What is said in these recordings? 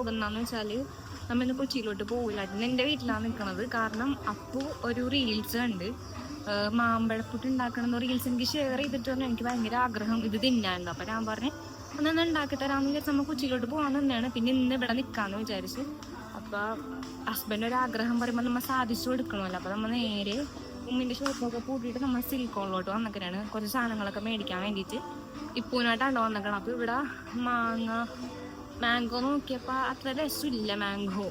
Vlog എന്താന്ന് വെച്ചാൽ നമ്മ ഇന്ന് കൊച്ചിയിലോട്ട് പോകില്ല എന്റെ വീട്ടിലാണ് നിൽക്കുന്നത് കാരണം അപ്പോൾ ഒരു റീൽസ് ഉണ്ട് മാമ്പഴപ്പുട്ട് ഉണ്ടാക്കണം റീൽസ് എനിക്ക് ഷെയർ ചെയ്തിട്ട് പറഞ്ഞു. എനിക്ക് ഭയങ്കര ആഗ്രഹം. ഇത് തിന്നാനുണ്ട് അപ്പോൾ ഞാൻ പറഞ്ഞു അന്നൊന്ന് ഉണ്ടാക്കി തരാമെന്ന് വിചാരിച്ച് നമ്മൾ കൊച്ചിയിലോട്ട് പോകാൻ തന്നെയാണ് പിന്നെ ഇന്ന് ഇവിടെ നിൽക്കാമെന്ന് വിചാരിച്ചു. അപ്പോൾ ഹസ്ബൻഡ് ഒരു ആഗ്രഹം പറയുമ്പോൾ നമ്മൾ സാധിച്ചു കൊടുക്കണമല്ലോ. അപ്പോൾ നമ്മൾ നേരെ ഉമ്മിന്റെ ഷോപ്പൊക്കെ പൂട്ടിയിട്ട് നമ്മൾ സിലിക്കോണിലോട്ട് വന്നിക്കണാണ് കുറച്ച് സാധനങ്ങളൊക്കെ മേടിക്കാൻ വേണ്ടിയിട്ട്. ഇപ്പൂനായിട്ടാണ് വന്നിക്കണം അപ്പോൾ ഇവിടെ മാങ്ങ മാംഗോ നോക്കിയപ്പോൾ അത്ര രസമില്ല മാംഗോ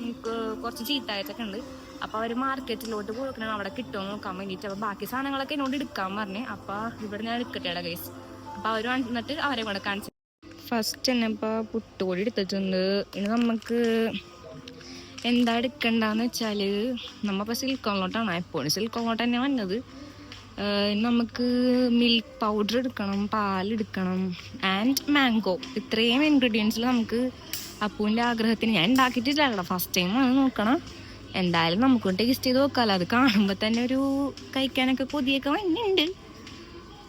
നമുക്ക് കുറച്ച് ചീത്തായിട്ടൊക്കെ ഉണ്ട്. അപ്പോൾ അവർ മാർക്കറ്റിലോട്ട് കൊടുക്കണം അവിടെ കിട്ടുമോ നോക്കാൻ വേണ്ടിയിട്ട്. അപ്പോൾ ബാക്കി സാധനങ്ങളൊക്കെ എന്നോട് എടുക്കാൻ പറഞ്ഞു. അപ്പോൾ ഇവിടെ ഞാൻ എടുക്കട്ടെ ഗൈസ് അപ്പോൾ അവർ വന്നിട്ട് അവരെ കൂടെ കാണിച്ചു. ഫസ്റ്റ് തന്നെ ഇപ്പോൾ പുട്ടുപൊടി എടുത്തിട്ടുണ്ട്. ഇനി നമുക്ക് എന്താ എടുക്കണ്ടെന്ന് വെച്ചാൽ നമ്മളിപ്പോൾ സിൽക്കോണിലോട്ടാണ് എപ്പോഴും സിൽക്കോണിലോട്ട് തന്നെ വന്നത്. നമുക്ക് മിൽക്ക് പൗഡർ എടുക്കണം പാലെടുക്കണം ആൻഡ് മാംഗോ ഇത്രയും ഇൻഗ്രീഡിയൻസിൽ നമുക്ക് അപ്പൂന്റെ ആഗ്രഹത്തിന് ഞാൻ ഉണ്ടാക്കിയിട്ടില്ല ഫസ്റ്റ് ടൈം ആണ് നോക്കണം. എന്തായാലും നമുക്ക് ടേസ്റ്റ് ചെയ്ത് നോക്കാമല്ലോ അത് കാണുമ്പോൾ തന്നെ ഒരു കഴിക്കാനൊക്കെ കൊതിയൊക്കെ വന്നിട്ടുണ്ട്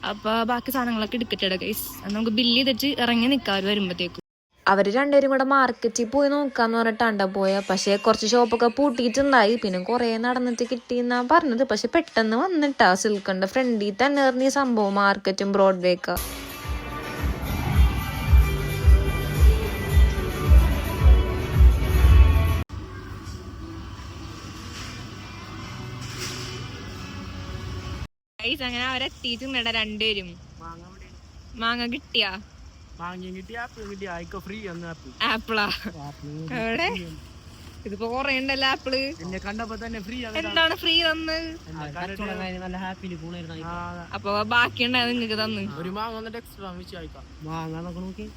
അപ്പോൾ ബാക്കി സാധനങ്ങളൊക്കെ എടുക്കട്ടെ ഗൈസ് നമുക്ക് ബില്ല് ചെയ്തിട്ട് ഇറങ്ങി നിൽക്കാം അവർ വരുമ്പോഴത്തേക്കും അവർ രണ്ടുപേരും കൂടെ മാർക്കറ്റിൽ പോയി നോക്കാന്ന് പറഞ്ഞിട്ടാണ്ട പോയ. പക്ഷെ കുറച്ച് ഷോപ്പൊക്കെ പൂട്ടിയിട്ടുണ്ടായി. പിന്നെ കുറേ നടന്നിട്ട് കിട്ടി കിട്ടിയെന്നാ പറഞ്ഞത്. പക്ഷെ പെട്ടെന്ന് വന്നിട്ടാ സിൽക്കന്റെ ഫ്രണ്ടിൽ തന്നെ എറിഞ്ഞ സംഭവം മാർക്കറ്റും ബ്രോഡ്വേക്ക അങ്ങനെ അവരെത്തിയിട്ടുണ്ടോ രണ്ടുപേരും. മാങ്ങ കിട്ടിയാ? മാങ്ങയും കിട്ടി ആപ്പിൾ കിട്ടി ആയിക്കോ ഫ്രീ അന്ന് ആപ്പിൾ ആപ്പിളാ എവിടെ? ഇതിപ്പോ കൊറേ ഉണ്ടല്ലോ ആപ്പിൾ എന്നെ കണ്ടപ്പോ തന്നെ ഫ്രീ എന്താണ് ഫ്രീ തന്ന്? നല്ല ഹാപ്പിയിൽ അപ്പൊ ബാക്കി ഉണ്ടായത് നിങ്ങക്ക് തന്ന്? ഒരു മാങ്ങ വന്നിട്ട് എക്സ്ട്രാ മാങ്ങ നോക്കി.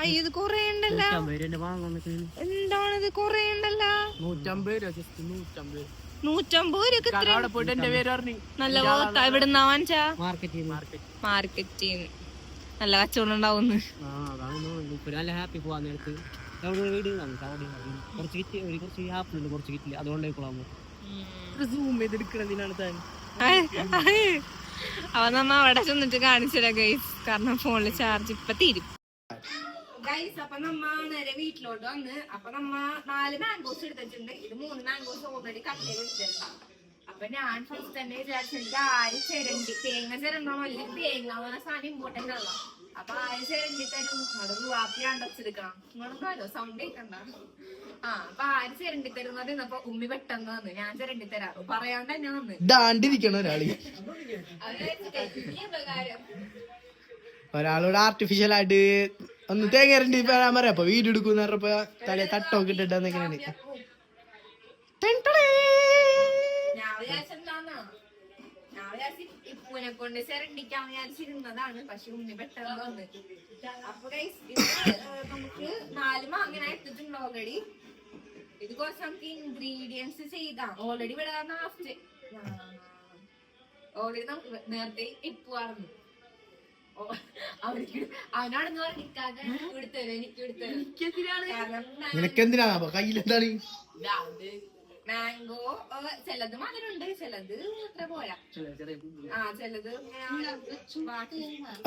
അയ്യ ഇത് കൊറേ ഉണ്ടല്ലോ. മാങ്ങ എന്താണ് ഇത് കൊറേ ഉണ്ടല്ലോ? നൂറ്റമ്പത് രൂപ ജസ്റ്റ് നൂറ്റമ്പത് നൂറ്റമ്പത് നല്ല മാർക്കറ്റ് മാർക്കറ്റ് നല്ല കച്ചവടം ഉണ്ടാവുന്നു. നല്ല ഹാപ്പി പോവാൻ നേരത്ത്. അവിടെ വീട് കുറച്ച് കിറ്റ് ഒരു കുറച്ച് ആപ്പിൾ ഉണ്ട് കുറച്ച് കിറ്റില്ല അതുകൊണ്ട് കൊള്ളാൻ സൂം ചെയ്തെടുക്കണതിനാണ് താൻ? അവ നമ്മ അവിടെ ചെന്നിട്ട് കാണിച്ചില്ല ഗൈസ് കാരണം ഫോണിൽ ചാർജ് ഇപ്പൊ തീരും. ഗൈസ് അപ്പൊ നമ്മ നേരെ വീട്ടിലോട്ട് വന്ന് അപ്പൊ നമ്മ നാല് മാംഗോസ് എടുത്തിട്ടുണ്ട്. ഇത് മൂന്ന് മാംഗോസ് ഓൾറെഡി കട്ട് ചെയ്ത് വെച്ചിട്ടുണ്ടാവും അപ്പൊ ഞാൻ ഫസ്റ്റ് തന്നെ വിചാരിച്ചു എനിക്ക് ആര് ചിരണ്ടി തേങ്ങ ചിരണ്ടണോ അല്ലെങ്കിൽ തേങ്ങ പറഞ്ഞ സാധനം ഇമ്പോർട്ടന്റ് ആണല്ലോ അപ്പൊ ആര് ചിരണ്ടി തരും? അവിടെ റുവാപ്പി അടച്ചെടുക്കണം നിങ്ങളെന്താലോ സൗണ്ട് കേൾക്കണ്ട ആ അപ്പൊ ആര് ചിരണ്ടി തരും എന്ന് പറയുന്നപ്പോ ഉമ്മി പെട്ടെന്ന് വന്ന്. ഞാൻ ചിരണ്ടി തരാം. പറയാണ്ട് തന്നെ വന്ന്. ദാണ്ടിരിക്കണ ഒരാൾ. ഒരാളോട് ആർട്ടിഫിഷ്യൽ ആയിട്ട് ഒന്ന് തേങ്ങരണ്ടി പറയാൻ പറയാം. അപ്പൊ വീട് എടുക്കുന്ന തലേ തട്ടൊക്കെ ഇട്ടിട്ട് ഞാൻ വിചാരിച്ചെന്താന്നാ ഞാൻ വിചാരിച്ചു ഇപ്പൂനെ കൊണ്ട് ചിരണ്ടിക്കാൻ വിചാരിച്ചിരുന്നതാണ് പക്ഷെ ഉണ്ണി പെട്ടെന്ന് വന്ന്. അപ്പൊ guys, ഇത് ഏഹ് നമുക്ക് നാല് മാങ്ങനെ എടുത്തിട്ടുണ്ട് ഓൾറെഡി ഇത് കുറച്ച് നമുക്ക് ഇൻഗ്രീഡിയൻസ് ചെയ്താം. ഓൾറെഡി ഇവിടെ ലാസ്റ്റ് ഓൾറെഡി നമുക്ക് നേരത്തെ ഇപ്പുവാർന്നു അവർക്ക് അവനാണെന്ന് പറഞ്ഞിക്കാതെ എനിക്ക് എടുത്തത് എനിക്ക് എന്തിനാണ് കാരണം നിനക്കെന്തിനാ? കയ്യിലെന്താണ്? മാംഗോ ചിലത് മധുരമുണ്ട് ചിലത് അത്ര പോരാ. ആ ചിലത്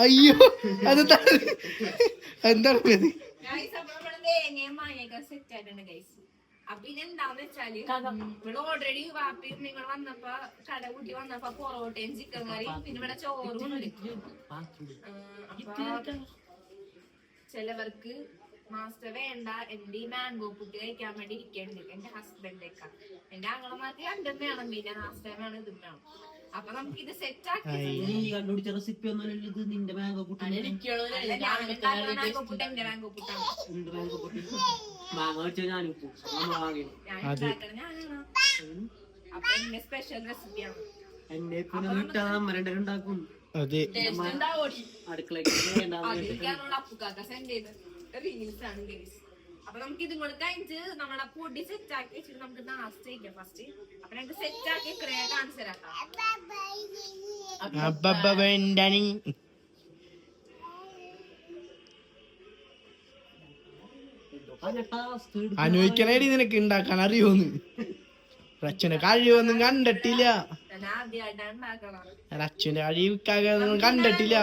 അയ്യോ അത് എന്താണ് ഇത്? Guys, അപ്പൊ നമ്മൾ തേങ്ങയും മാങ്ങയൊക്കെ സെറ്റ് ആയിട്ടുണ്ട് ഗൈസ് അപ്പൊ ഇനി എന്താന്ന് വെച്ചാൽ ഇവിടെ ഓൾറെഡി വാപ്പി നിങ്ങൾ വന്നപ്പോ കട കൂട്ടി വന്നപ്പോ പൊറോട്ടയും ചിക്കൻ കറിയും പിന്നെ ഇവിടെ ചോറും ഉണ്ട്. ആ, അപ്പൊ ചിലവർക്ക് മാസ്റ്റർ വേണ്ട എന്റെ ഈ മാംഗോ പുട്ട് കഴിക്കാൻ വേണ്ടി ഇരിക്കുന്നുണ്ട് എന്റെ ഹസ്ബൻഡ് ഒക്കെ. എന്റെ ആങ്ങളമാർക്ക് രണ്ടും വേണം പിന്നെ മാസ്റ്റർ വേണം ഇതും വേണം. അപ്പൊ നമുക്ക് ഇത് സെറ്റ് ആക്കി കണ്ടുപിടിച്ച റെസിപ്പി ഒന്നും ഇത്. നിന്റെ മാംഗോ ഉണ്ടാക്കുന്ന മാംഗോ പുട്ട് എന്റെ മാംഗോ പുട്ടാണ് മാംഗോ കുട്ടി മാങ്ങ വെച്ചാൽ ഞാൻ അപ്പൊ എന്റെ സ്പെഷ്യൽ റെസിപ്പിയാണ് എന്നെ പിന്നെ വിട്ടാ നമ്മ രണ്ടുപേരും ഉണ്ടാക്കും. അതെ. അടുക്കളയ്ക്ക് ആണ് ഗൈസ് അപ്പൊ നമുക്ക് ഇതും കൂടെ നമ്മളെ പൊടി സെറ്റ് ആക്കി വെച്ചിട്ട് നമുക്ക് നാസ്റ്റ് കഴിക്കാം ഫസ്റ്റ് അപ്പൊ ഞങ്ങൾക്ക് സെറ്റ് ആക്കി ക്രേ കാണിച്ചു തരാം അനുഭവിക്കണേടി നിനക്ക് ഉണ്ടാക്കാൻ അറിയോന്ന്. അച്ഛന്റെ കഴിവൊന്നും കണ്ടിട്ടില്ല. അച്ഛന്റെ കഴിവ് കണ്ടിട്ടില്ല.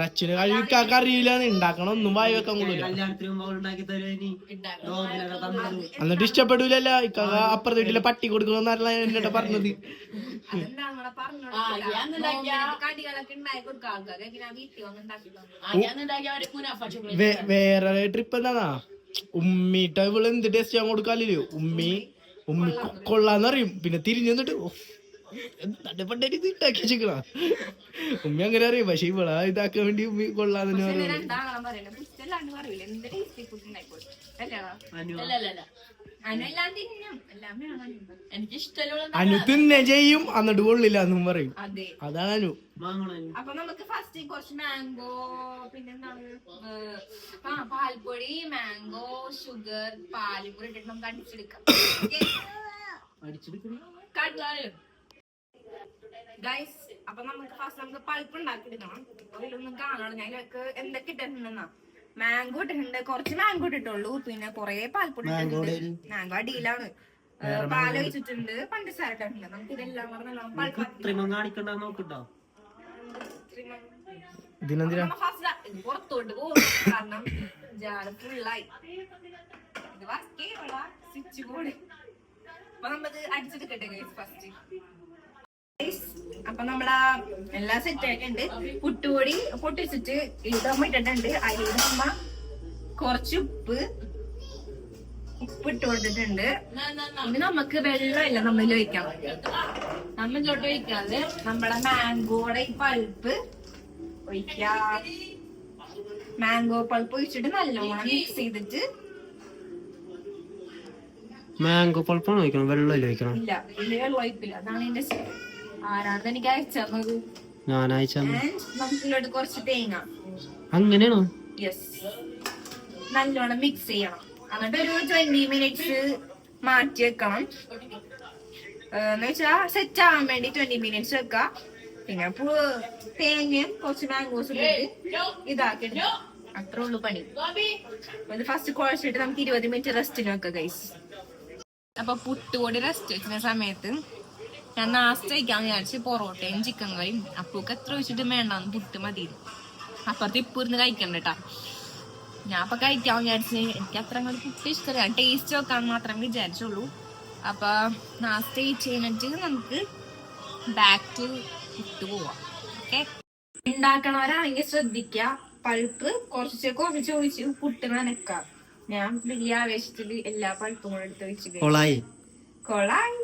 റച്ചിന് കഴിവിക്കാക്ക് അറിയില്ല ഉണ്ടാക്കണം ഒന്നും വായി വെക്കാൻ എന്നിട്ട് ഇഷ്ടപ്പെടൂലല്ല. ഇക്കാക്ക അപ്പുറത്തെ വീട്ടിലെ പട്ടി കൊടുക്കണമെന്നല്ല എന്നിട്ട് പറഞ്ഞത്. വേറെ ട്രിപ്പ് എന്താ ഉമ്മീട്ട ഇവൾ എന്ത് ടേസ്റ്റ് ഞാൻ കൊടുക്കാല്ലോ ഉമ്മി ഉമ്മി കൊള്ളാന്നറിയും പിന്നെ തിരിഞ്ഞു നിന്നിട്ട് എന്താ പണ്ടേരി ഇത് ഉണ്ടാക്കി വെച്ചിക്കണ ഉമ്മ അങ്ങനെ അറിയാം പക്ഷെ ഇവളാ ഇതാക്കാൻ വേണ്ടി ഉമ്മ കൊള്ളാന്ന് അനു. എല്ലാം വേണം എനിക്ക് ഇഷ്ടമുള്ള അനു തിന്നെ ചെയ്യും എന്നിട്ട് കൊള്ളില്ല എന്നും പറയും. അതെ. അതാണ് അനു? അപ്പൊ നമുക്ക് ഫസ്റ്റ് കുറച്ച് മാംഗോ പിന്നെന്താണ് ആ പാൽപ്പൊടി മാംഗോ ഷുഗർ പാലും കൂടി ഇട്ടിട്ട് നമുക്ക് അടിച്ചെടുക്കാം. അടിച്ചെടുക്കണേ. ഗൈസ് അപ്പൊ നമുക്ക് ഫസ്റ്റ് നമുക്ക് പൾപ്പ് ഉണ്ടാക്കി എടുക്കണം അതിലൊന്നും കാണണം. ഞാൻ എന്തൊക്കെ ഇട്ടിട്ടുണ്ടെന്നാ? മാംഗോ ഇട്ടിട്ടുണ്ട്. കുറച്ച് മാംഗോ ഇട്ടിട്ടുള്ളൂ. പിന്നെ കൊറേ പാൽപ്പൊടി ഇട്ടിട്ടുണ്ട്. മാംഗോ അടിയിലാണ്. പഞ്ചസാരട്ടുണ്ട് ഒഴിച്ചിട്ടുണ്ട്. പഞ്ചസാര ഇട്ടിട്ടുണ്ട്. നമുക്ക് ഇതെല്ലാം കൂടെ കൃത്രിമം കാണിക്കണ്ട നോക്കട്ടോ. ഇതിനെന്തിനാ? പുറത്തോട്ട് പോകും കാരണം ജാറ് ഫുള്ളായി ഇത് വർക്ക് ചെയ്യണ സ്വിച്ച് ബോർഡ് അപ്പൊ നമ്മത് അടിച്ചെടുക്കട്ടെ ഫസ്റ്റ് അപ്പൊ നമ്മളാ എല്ലാം സെറ്റ് ആയിട്ടുണ്ട് പുട്ടുപൊടി പൊട്ടിച്ചിട്ട് ഇതമ്മ ഇട്ടിട്ടുണ്ട്. അതിൽ നമ്മ കുറച്ച് ഉപ്പ് ഉപ്പ് ഇട്ട് കൊടുത്തിട്ടുണ്ട്. ഇനി നമുക്ക് വെള്ളമില്ല നമ്മൾ ഒഴിക്കാൻ ചോട്ട് ഒഴിക്കാതെ നമ്മളെ മാംഗോടെ ഈ പൾപ്പ് ഒഴിക്കാം. മാംഗോ പൾപ്പ് ഒഴിച്ചിട്ട് നല്ലോണം മിക്സ് ചെയ്തിട്ട് മാംഗോ പൾപ്പാണ് ഒഴിക്കണം വെള്ളമല്ലേ ഒഴിക്കണം ഇല്ല വെള്ളം ഒഴിക്കില്ല അതാണ് എന്റെ secret. ആരാണ്? എനിക്ക് അയച്ചത് ഞാൻ അയച്ച കുറച്ച് തേങ്ങ. അങ്ങനെയാണോ? യെസ് നല്ലോണം മിക്സ് ചെയ്യണം. എന്നിട്ട് ഒരു ട്വന്റി മിനിറ്റ്സ് മാറ്റി വെക്കണം. എന്ന് വെച്ചാ സെറ്റ് ആവാൻ വേണ്ടി ട്വന്റി മിനിറ്റ്സ് വെക്കാം. പിന്നെ തേങ്ങയും കുറച്ച് മാംഗോസും ഇതാക്കി അത്രേ ഉള്ളൂ പണി. ഇത് ഫസ്റ്റ് കുഴച്ചിട്ട് നമുക്ക് ഇരുപത് മിനിറ്റ് റെസ്റ്റിനൊക്കെ ഗൈസ് അപ്പൊ പുട്ടുകൂടി റെസ്റ്റ് വെക്കുന്ന സമയത്ത് ഞാൻ നാസ്ത കഴിക്കാന്ന് വിചാരിച്ച് പൊറോട്ടയും ചിക്കൻ കറിയും അപ്പൂക്ക് എത്ര വെച്ചിട്ട് വേണ്ടാന്ന് പുട്ട് മതി അപ്പുറത്ത് ഇപ്പൊ ഇരുന്ന് കഴിക്കണ്ട കേട്ടാ ഞാൻ അപ്പൊ കഴിക്കാൻ വിചാരിച്ച് എനിക്ക് അത്ര അങ്ങോട്ട് പുട്ട് ഇഷ്ടമല്ല ടേസ്റ്റ് വെക്കാൻ മാത്രമേ വിചാരിച്ചുള്ളൂ. അപ്പൊ നാസ്ത കഴിച്ച് കഴിഞ്ഞിട്ട് നമുക്ക് ബാക്ക് ടു പുട്ട് പോവാം. ഓക്കെ ഉണ്ടാക്കണവരാണെങ്കിൽ ശ്രദ്ധിക്ക. പഴുപ്പ് കുറച്ച് കുറച്ച് ഒഴിച്ച് പുട്ട് നനക്കാം. ഞാൻ വലിയ ആവേശത്തിൽ എല്ലാ പഴുപ്പും കൂടെ എടുത്ത് വെച്ച് കൊളായി. കൊളായി.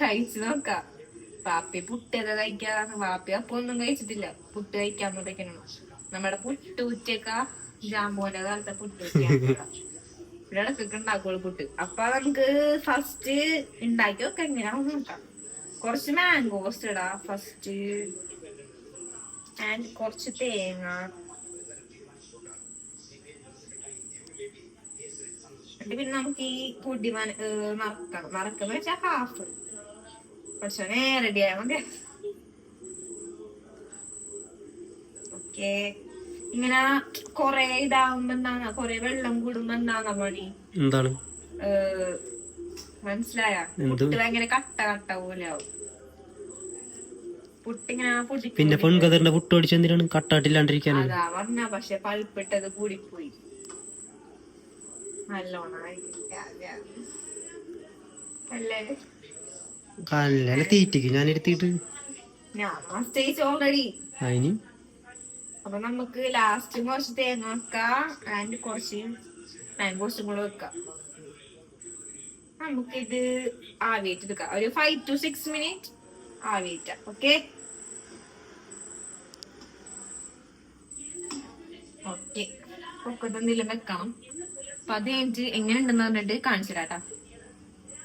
കഴിച്ചു നോക്കാം. പാപ്പി പുട്ടൊക്കെ കഴിക്കാതാണ് വാപ്പി അപ്പൊ ഒന്നും കഴിച്ചിട്ടില്ല. പുട്ട് കഴിക്കാൻ തുടക്കണം നമ്മുടെ പുട്ട് ഉച്ചക്ക ജാമ്പോന്റെ കാലത്തെ പുട്ട് വെക്കാൻ ഇവിടെ ഇടക്കൊക്കെ ഉണ്ടാക്കുള്ളൂ പുട്ട്. അപ്പൊ നമുക്ക് ഫസ്റ്റ് ഉണ്ടാക്കി നോക്കാം. എങ്ങനെയാണെന്ന് നോക്കാം. കുറച്ച് മാംഗോസ് ഇടാ. ഫസ്റ്റ് ആൻഡ് കുറച്ച് തേങ്ങ. എന്നിട്ട് പിന്നെ നമുക്ക് ഈ പൊടി മന മറക്കണം മറക്കുന്ന വെച്ചാൽ ഹാഫ് പക്ഷെ റെഡി ആയാൽ മതി. ഓക്കെ ഇങ്ങനെ കൊറേ ഇതാവുമ്പോ എന്താ കൊറേ വെള്ളം കൂടുമ്പോ എന്താ പണി? എന്താണ്? മനസ്സിലായ? പുട്ട് ഭയങ്കര കട്ട കട്ട പോലെ ആവും. പിന്നെ പെൺകതറിന്റെ പുട്ട് അടിച്ചെന്തിനാണ് കട്ടാട്ടില്ലാണ്ടിരിക്കാൻ അതാ പറഞ്ഞ പക്ഷെ പൾപ്പിട്ടത് കൂടിപ്പോയി. കല്ലല്ല തീറ്റിക്ക് ഞാൻ എടുത്തിട്ട് ഞാൻ സ്റ്റേജ് ഓൾറെഡി അതിന് അപ്പൊ നമുക്ക് ലാസ്റ്റ് കുറച്ച് തേങ്ങ വെക്കാം. ആൻഡ് കുറച്ച് മാംഗോസും കൂടെ വെക്കാം. നമുക്കിത് ആവിയേറ്റ് എടുക്കാം. ഒരു ഫൈവ് ടു സിക്സ് മിനിറ്റ് ആവിയേറ്റാം ഓക്കെ ഓക്കെ പൊക്കത്തെന്തെങ്കിലും വെക്കണം. അപ്പൊ അത് കഴിഞ്ഞിട്ട് എങ്ങനെ ഉണ്ടെന്ന് പറഞ്ഞിട്ട് കാണിച്ചു തരാട്ടാ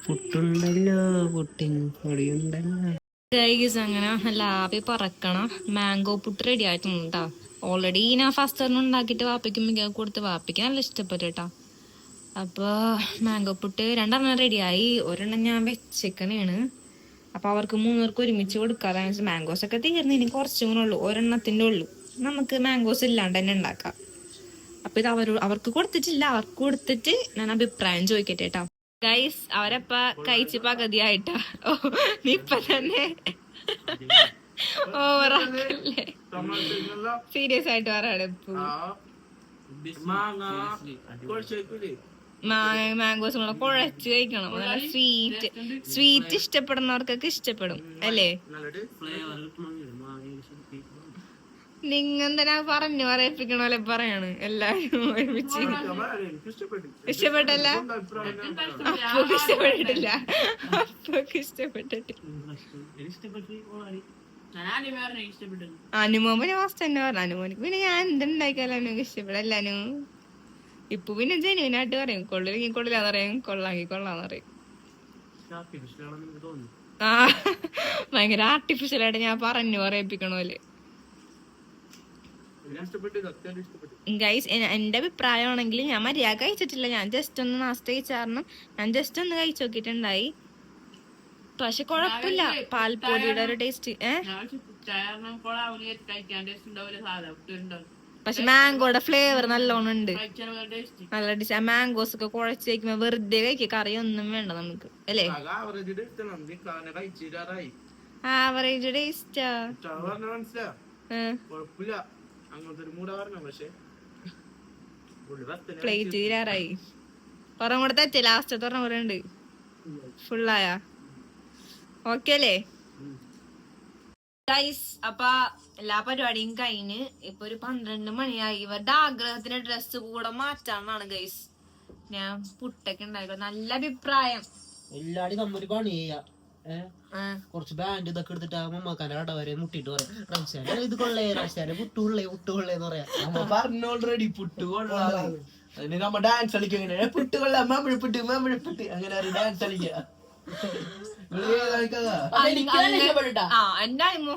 പുട്ടുണ്ടല്ലോ പുട്ടിന് പൊടിയുണ്ടല്ലോ. ഗൈസ് അങ്ങനെ ലാബി പറക്കണം മാംഗോ പുട്ട് റെഡി ആയിട്ടുണ്ട് ഓൾറെഡി ഞാൻ ഫസ്റ്റ് ഉണ്ടാക്കിയിട്ട് വാപ്പിക്ക് മികവ് കൊടുത്ത് വാപ്പയ്ക്ക് നല്ല ഇഷ്ടപ്പെട്ടു കേട്ടോ അപ്പോൾ മാംഗോ പുട്ട് രണ്ടെണ്ണം റെഡിയായി ഒരെണ്ണം ഞാൻ വെച്ചേക്കണേണ്. അപ്പോൾ അവർക്ക് മൂന്നുപേർക്ക് ഒരുമിച്ച് കൊടുക്കാതെ മാംഗോസ് ഒക്കെ തീർന്നു ഇനി കുറച്ചും കൂടെ ഉള്ളൂ. ഒരെണ്ണത്തിന്റെ ഉള്ളൂ. നമുക്ക് മാംഗോസ് ഇല്ലാണ്ട് തന്നെ ഉണ്ടാക്കാം. അപ്പോൾ ഇത് അവർ അവർക്ക് കൊടുത്തിട്ടില്ല. അവർക്ക് കൊടുത്തിട്ട് ഞാൻ അഭിപ്രായം ചോദിക്കട്ടെ കേട്ടോ. ഗൈസ് അവരപ്പ കഴിച്ച് പകുതിയായിട്ടാ. ഓ നീ ഇപ്പൊ തന്നെ ഓവറാക്കല്ലേ സീരിയസ് ആയിട്ട് പറയാണ് മാംഗോസ് കൂടെ കുഴച്ച് കഴിക്കണം. നല്ല സ്വീറ്റ് സ്വീറ്റ് ഇഷ്ടപ്പെടുന്നവർക്കൊക്കെ ഇഷ്ടപ്പെടും. അല്ലേ? നിങ്ങെന്തിനാ പറഞ്ഞു? പറയിപ്പിക്കണ പോലെ പറയാണ്. എല്ലാരും ഒരുമിച്ച്. ഇഷ്ടപ്പെട്ടല്ല അപ്പൊക്ക് ഇഷ്ടപ്പെട്ടിട്ടില്ല. അപ്പൊക്ക് ഇഷ്ടപ്പെട്ടിട്ടില്ല. അനുമോമന് ഫസ്റ്റ് തന്നെ പറഞ്ഞു. അനുമോനിക്ക് പിന്നെ ഞാൻ എന്തുണ്ടാക്കിയാലും അനുക്ക് ഇഷ്ടപ്പെടല്ല അനു ഇപ്പൊ പിന്നെ ജനുവിനായിട്ട് പറയും. കൊള്ളിലെങ്കിൽ കൊള്ളില്ലാന്ന് പറയും. കൊള്ളാങ്കി കൊള്ളാന്ന് പറയും. ആ ഭയങ്കര ആർട്ടിഫിഷ്യൽ ആയിട്ട് ഞാൻ പറഞ്ഞു. പറയിപ്പിക്കണ പോലെ ഞാൻ ഇഷ്ടപ്പെട്ടു അത്യാവശ്യം ഇഷ്ടപ്പെട്ടു ഗൈസ് എന്റെ അഭിപ്രായമാണെങ്കിൽ ഞാൻ മര്യാദ കഴിച്ചിട്ടില്ല. ഞാൻ ജസ്റ്റ് ഒന്ന് നാസ്ത കഴിച്ച കാരണം ഞാൻ ജസ്റ്റ് ഒന്ന് കഴിച്ചു നോക്കിയിട്ടുണ്ടായി. പക്ഷെ കുഴപ്പമില്ല. പാൽപ്പൊടിയുടെ ഒരു ടേസ്റ്റ് പക്ഷെ മാംഗോയുടെ ഫ്ലേവർ നല്ലോണം ഉണ്ട്. നല്ല ഡിഷ് മാംഗോസ് ഒക്കെ കുഴച്ച് കഴിക്കുമ്പോ വെറുതെ കഴിക്കുക. കറി ഒന്നും വേണ്ട നമുക്ക്. അല്ലേ? ആവറേജ് ടേസ്റ്റ് ടേസ്റ്റാ അങ്ങനത്തെ ഒരു മൂടാ പക്ഷേ. പ്ലേറ്റ് തീരാറായി. ഒരെണ്ണം കൂടെ തെറ്റി. ലാസ്റ്റത്തെ ഒരെണ്ണം കൂടെ ഉണ്ട്. ഫുള്ളായ ഓക്കെ അല്ലേ? ഗൈസ് അപ്പൊ എല്ലാ പരിപാടിയും കഴിഞ്ഞ് ഇപ്പൊ ഒരു പന്ത്രണ്ട് മണിയായി. ഇവരുടെ ആഗ്രഹത്തിന് ഡ്രസ്സ് കൂടെ മാറ്റാന്നാണ് ഗൈസ് ഞാൻ പുട്ടൊക്കെ ഉണ്ടായിരുന്നു നല്ല അഭിപ്രായം. എല്ലാടി നമ്മൊരു പണി ചെയ്യാ കുറച്ച് ബാൻഡ് ഇതൊക്കെ എടുത്തിട്ട് ആ മമ്മക്കാന്റെ കട വരെ മുട്ടിട്ട് പറയാം. റംസാനെ ഇത് കൊള്ളേ റംസാനെ പുട്ടുകൊള്ളേ പുട്ടുകൊള്ളേന്ന് പറയാം. അമ്മ പറഞ്ഞു ഓൾറെഡി പുട്ട് കൊള്ളാം അതിന് നമ്മ ഡാൻസ് കളിക്കും എങ്ങനെ പുട്ട് കൊള്ളാം മാമ്പഴപ്പുട്ട് മാമ്പഴപ്പുട്ട് അങ്ങനെ ഒരു ഡാൻസ് കളിക്കുക.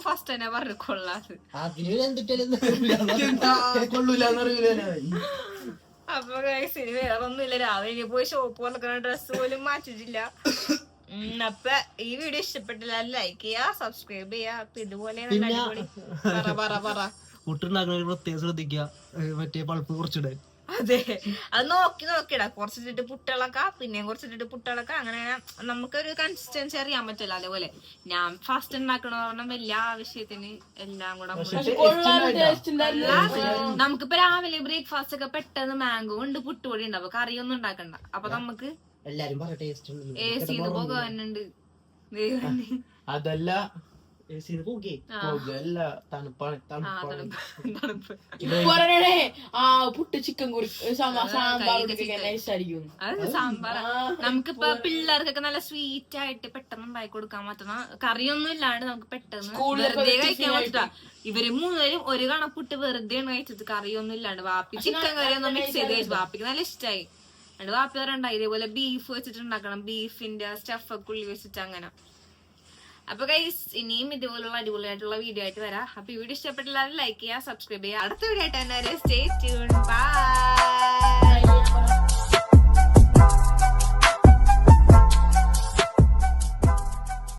ഫസ്റ്റ് തന്നെ പറഞ്ഞു കൊള്ളാത് അപ്പൊ വേറെ ഒന്നുമില്ല രാവിലെ പോയി ഷോപ്പ് വന്നിക്കുന്ന ഡ്രസ്സ് പോലും മാറ്റിട്ടില്ല അപ്പൊ ഈ വീഡിയോ ഇഷ്ടപ്പെട്ടില്ല ലൈക്ക് ചെയ്യാ സബ്സ്ക്രൈബ് ചെയ്യാ അപ്പൊ ഇതുപോലെ നല്ല അടിപൊളി. പറ പറ പ്രത്യേകം ശ്രദ്ധിക്കുക മറ്റേ പൾപ്പ് കുറച്ചിടാൻ. അതെ. അത് നോക്കി നോക്കിടാ കുറച്ചിട്ടിട്ട് പുട്ടിളക്ക പിന്നെയും കുറച്ചിട്ടിട്ട് പുട്ടിളക്ക അങ്ങനെ നമുക്കൊരു കൺസിസ്റ്റൻസി അറിയാൻ പറ്റില്ല. അതേപോലെ ഞാൻ ഫാസ്റ്റ് ഉണ്ടാക്കണ പറഞ്ഞ വലിയ ആവശ്യത്തിന് എല്ലാം കൂടെ നമുക്കിപ്പോ രാവിലെ ബ്രേക്ക്ഫാസ്റ്റ് ഒക്കെ പെട്ടെന്ന് മാംഗോ ഉണ്ട് പുട്ടുപൊടി ഉണ്ട്. അപ്പൊ കറിയൊന്നും ഉണ്ടാക്കണ്ട. അപ്പൊ നമുക്ക് എല്ലാരും പറ ടേസ്റ്റ് അതല്ല പുട്ട് ചിക്കൻ നമുക്കിപ്പോ പിള്ളേർക്കൊക്കെ നല്ല സ്വീറ്റ് ആയിട്ട് പെട്ടെന്ന് ഉണ്ടാക്കി കൊടുക്കാൻ പറ്റുന്ന കറിയൊന്നും ഇല്ലാണ്ട് നമുക്ക് പെട്ടെന്ന് വെറുതെ കഴിക്കാൻ പറ്റില്ല ഇവർ മൂന്നുപേരും ഒരു കണപ്പുട്ട് വെറുതെയാണ് കഴിച്ചത്. കറിയൊന്നും ഇല്ലാണ്ട്. വാപ്പി ചിക്കൻ കറിയൊന്നും മിക്സ് ചെയ്ത് കഴിച്ചു. വാപ്പിക്ക് നല്ല ഇഷ്ടമായി എന്നിട്ട് വാപ്പി ഉണ്ടായി ഇതേപോലെ ബീഫ് വെച്ചിട്ട് ഉണ്ടാക്കണം ബീഫിന്റെ സ്റ്റഫൊക്കെ ഉള്ളി വെച്ചിട്ട് അങ്ങനെ. അപ്പൊ ഗൈസ് ഇനിയും ഇതുപോലുള്ള അടിപൊളിയായിട്ടുള്ള വീഡിയോ ആയിട്ട് വരാം. അപ്പൊ ഈ വീഡിയോ ഇഷ്ടപ്പെട്ടില്ലാതെ ലൈക്ക് ചെയ്യുക സബ്സ്ക്രൈബ് ചെയ്യുക. അടുത്ത വീഡിയോ ആയിട്ട് തന്നെ സ്റ്റേ ട്യൂൺ ബൈ